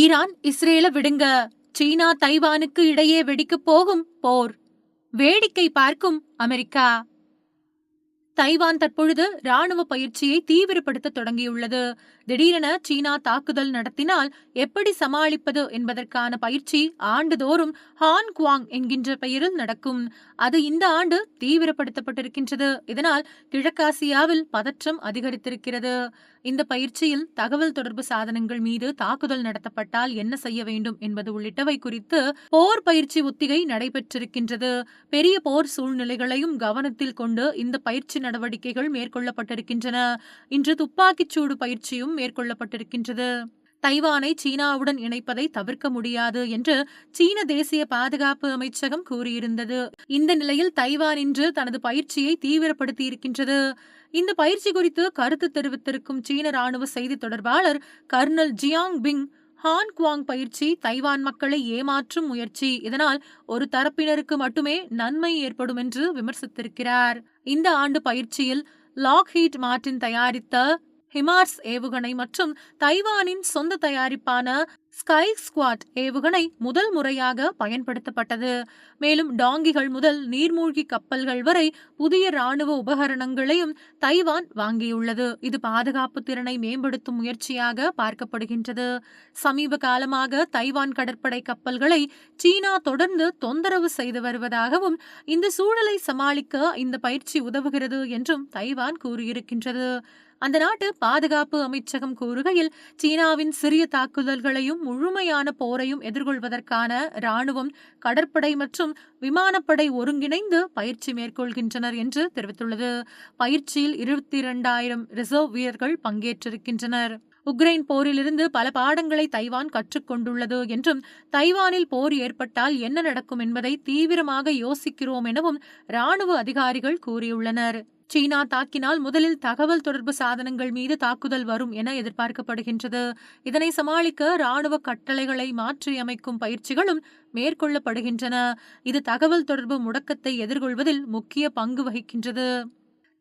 Iran இஸ்ரேல விடுங்க. சீனா தைவானுக்கு இடையே வெடிக்கப் போகும் போர். வேடிக்கை பார்க்கும் அமெரிக்கா. தைவான் தற்பொழுது ராணுவ பயிற்சியை தீவிரப்படுத்த தொடங்கியுள்ளது. திடீரென சீனா தாக்குதல் நடத்தினால் எப்படி சமாளிப்பது என்பதற்கான பயிற்சி ஆண்டுதோறும் ஹான் குவாங் என்கின்ற பெயரில் நடக்கும். அது இந்த ஆண்டு தீவிரப்படுத்தப்பட்டிருக்கின்றது. இதனால் கிழக்காசியாவில் பதற்றம் அதிகரித்திருக்கிறது. இந்த பயிற்சியில் தகவல் தொடர்பு சாதனங்கள் மீது தாக்குதல் நடத்தப்பட்டால் என்ன செய்ய வேண்டும் என்பது உள்ளிட்டவை குறித்து போர் பயிற்சி ஒத்திகை நடைபெற்றிருக்கின்றது. பெரிய போர் சூழ்நிலைகளையும் கவனத்தில் கொண்டு இந்த பயிற்சி நடவடிக்கைகள் மேற்கொள்ளப்பட்டிருக்கின்றன. இன்று துப்பாக்கிச்சூடு பயிற்சியும் மேற்கொள்ளப்பட்டிருக்கின்றது. தைவானை சீனாவுடன் இணைப்பதை தவிர்க்க முடியாது என்று சீன தேசிய பாதுகாப்பு அமைச்சகம் கூறியிருந்தது. இந்த நிலையில் தைவான் இன்று தனது பயிற்சியை தீவிரப்படுத்தி இருக்கின்றது இந்த பயிற்சி குறித்து கருத்து தெரிவித்திருக்கும் சீன ராணுவ செய்தி தொடர்பாளர் colonel Jiang Bin Han Kuang பயிற்சி தைவான் மக்களை ஏமாற்றும் முயற்சி. இதனால் ஒரு தரப்பினருக்கு மட்டுமே நன்மை ஏற்படும் என்று விமர்சித்திருக்கிறார். இந்த ஆண்டு பயிற்சியில் லாக்ஹீட் மார்டின் தயாரித்த ஹிமார்ஸ் ஏவுகணை மற்றும் தைவானின் சொந்த தயாரிப்பான ஸ்கை ஸ்குவாட் ஏவுகணை முதல் முறையாக பயன்படுத்தப்பட்டது. மேலும் டாங்கிகள் முதல் நீர்மூழ்கி கப்பல்கள் வரை புதிய ராணுவ உபகரணங்களையும் தைவான் வாங்கியுள்ளது. இது பாதுகாப்பு திறனை மேம்படுத்தும் முயற்சியாக பார்க்கப்படுகின்றது. சமீப காலமாக தைவான் கடற்படை கப்பல்களை சீனா தொடர்ந்து தொந்தரவு செய்து வருவதாகவும் இந்த சூழலை சமாளிக்க இந்த பயிற்சி உதவுகிறது என்றும் தைவான் கூறியிருக்கின்றது. அந்த நாட்டு பாதுகாப்பு அமைச்சகம் கூறுகையில் சீனாவின் சிறிய தாக்குதல்களையும் முழுமையான போரையும் எதிர்கொள்வதற்கான ராணுவம் கடற்படை மற்றும் விமானப்படை ஒருங்கிணைந்து பயிற்சி மேற்கொள்கின்றனர் என்று தெரிவித்துள்ளது. பயிற்சியில் இருபத்தி இரண்டாயிரம் ரிசர்வ் வீரர்கள் பங்கேற்றிருக்கின்றனர். உக்ரைன் போரிலிருந்து பல பாடங்களை தைவான் கற்றுக்கொண்டுள்ளது என்றும் தைவானில் போர் ஏற்பட்டால் என்ன நடக்கும் என்பதை தீவிரமாக யோசிக்கிறோம் எனவும் ராணுவ அதிகாரிகள் கூறியுள்ளனர். சீனா தாக்கினால் முதலில் தகவல் தொடர்பு சாதனங்கள் மீது தாக்குதல் வரும் என எதிர்பார்க்கப்படுகின்றது. இதனை சமாளிக்க ராணுவ கட்டளைகளை மாற்றியமைக்கும் பயிற்சிகளும் மேற்கொள்ளப்படுகின்றன. இது தகவல் தொடர்பு முடக்கத்தை எதிர்கொள்வதில் முக்கிய பங்கு வகிக்கின்றது.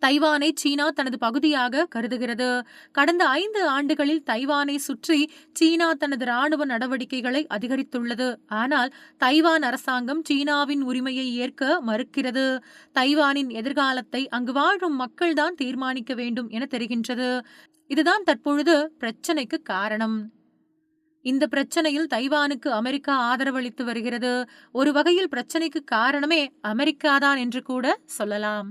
தைவானை சீனா தனது பகுதியாக கருதுகிறது. கடந்த ஐந்து ஆண்டுகளில் தைவானை சுற்றி சீனா தனது ராணுவ நடவடிக்கைகளை அதிகரித்துள்ளது. ஆனால் தைவான் அரசாங்கம் சீனாவின் உரிமையை ஏற்க மறுக்கிறது. தைவானின் எதிர்காலத்தை அங்கு வாழும் மக்கள்தான் தீர்மானிக்க வேண்டும் என தெரிகின்றது. இதுதான் தற்பொழுது பிரச்சனைக்கு காரணம். இந்த பிரச்சனையில் தைவானுக்கு அமெரிக்கா ஆதரவளித்து வருகிறது. ஒரு வகையில் பிரச்சனைக்கு காரணமே அமெரிக்காதான் என்று கூட சொல்லலாம்.